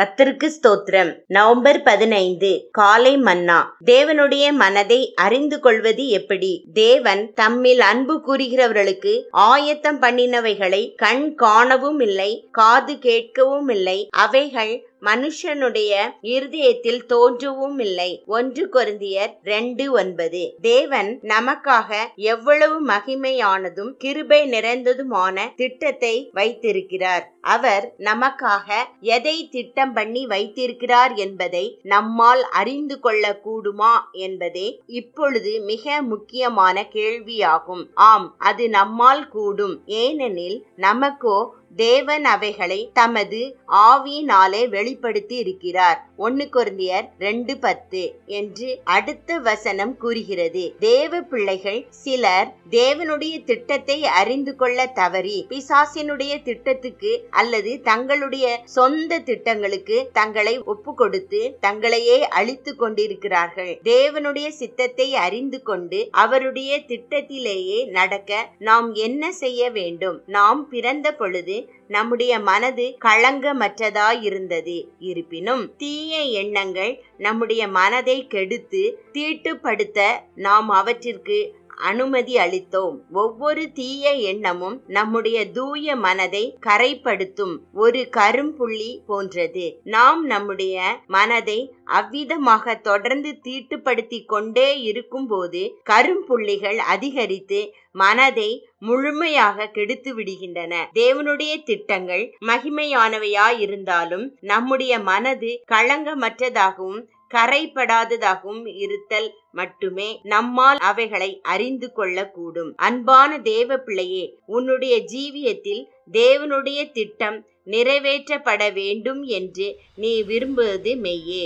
கத்திற்கு ஸ்தோத்திரம். நவம்பர் பதினைந்து காலை மன்னா. தேவனுடைய மனதை அறிந்து கொள்வது எப்படி? தேவன் தம்மில் அன்பு கூறுகிறவர்களுக்கு ஆயத்தம் பண்ணினவைகளை கண் காணவும் இல்லை காது கேட்கவும் இல்லை. அவைகள் மனுஷனுடைய இருதயத்தில் தோன்றவும் இல்லை ஒன்று கொருந்தியர் ரெண்டு ஒன்பது. தேவன் நமக்காக எவ்வளவு மகிமையானதும் கிருபை நிறைந்ததுமான திட்டத்தை வைத்திருக்கிறார். அவர் நமக்காக எதை திட்டம் பண்ணி வைத்திருக்கிறார் என்பதை நம்மால் அறிந்து கொள்ள கூடுமா என்பதே இப்பொழுது மிக முக்கியமான கேள்வியாகும். ஆம் அது நம்மால் கூடும். ஏனெனில் நமக்கோ தேவன் அவைகளை தமது ஆவியினாலே வெளிப்படுத்தி இருக்கிறார் ஒன்னு குருந்தியர் ரெண்டு பத்து என்று அடுத்த வசனம் கூறுகிறது. தேவ பிள்ளைகள் சிலர் தேவனுடைய திட்டத்தை அறிந்து கொள்ள தவறி பிசாசினுடைய திட்டத்துக்கு அல்லது தங்களுடைய சொந்த திட்டங்களுக்கு தங்களை ஒப்பு கொடுத்து தங்களையே அழித்து கொண்டிருக்கிறார்கள். தேவனுடைய சித்தத்தை அறிந்து கொண்டு அவருடைய திட்டத்திலேயே நடக்க நாம் என்ன செய்ய வேண்டும்? நாம் பிறந்த பொழுது நம்முடைய மனது களங்கமற்றதாயிருந்தது. இருப்பினும் தீய எண்ணங்கள் நம்முடைய மனதை கெடுத்து தீட்டுப்படுத்த நாம் அவற்றிற்கு அனுமதி அளித்தோம். ஒவ்வொரு தீய எண்ணமும் நம்முடைய தூய மனதை கரைப்படுத்தும் ஒரு கரும்புள்ளி போன்றது. நாம் நம்முடைய மனதை அவ்விதமாக தொடர்ந்து தீட்டுப்படுத்தி கொண்டே இருக்கும்போது கரும்புள்ளிகள் அதிகரித்து மனதை முழுமையாக கெடுத்து விடுகின்றன. தேவனுடைய திட்டங்கள் மகிமையானவையாயிருந்தாலும் நம்முடைய மனது களங்கமற்றதாகவும் கரைப்படாததாகவும் இருத்தல் மட்டுமே நம்மால் அவைகளை அறிந்து கொள்ளக்கூடும். அன்பான தேவ பிள்ளையே உன்னுடைய ஜீவியத்தில் தேவனுடைய திட்டம் நிறைவேற்றப்பட வேண்டும் என்று நீ விரும்புவது மெய்யே.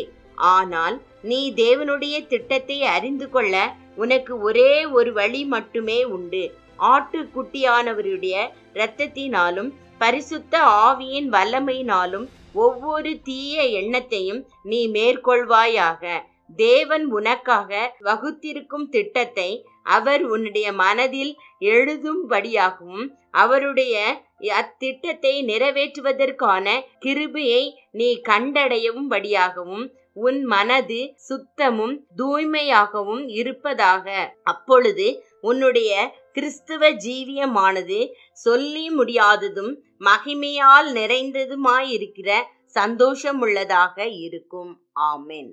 ஆனால் நீ தேவனுடைய திட்டத்தை அறிந்து கொள்ள உனக்கு ஒரே ஒரு வழி மட்டுமே உண்டு. ஆட்டுக்குட்டியானவருடைய இரத்தத்தினாலும் பரிசுத்த ஆவியின் வல்லமையினாலும் ஒவ்வொரு தீய எண்ணத்தையும் நீ மேற்கொள்வாயாக. தேவன் உனக்காக வகுத்திருக்கும் திட்டத்தை அவர் உன்னுடைய மனதில் எழுதும்படியாகவும் அவருடைய அத்திட்டத்தை நிறைவேற்றுவதற்கான கிருபையை நீ கண்டடையவும் படியாகவும் உன் மனது சுத்தமும் தூய்மையாகவும் இருப்பதாக. அப்பொழுது உன்னுடைய கிறிஸ்துவ ஜீவியமானது சொல்லி முடியாததும் மகிமையால் நிறைந்ததுமாயிருக்கிற சந்தோஷமுள்ளதாக இருக்கும். ஆமென்.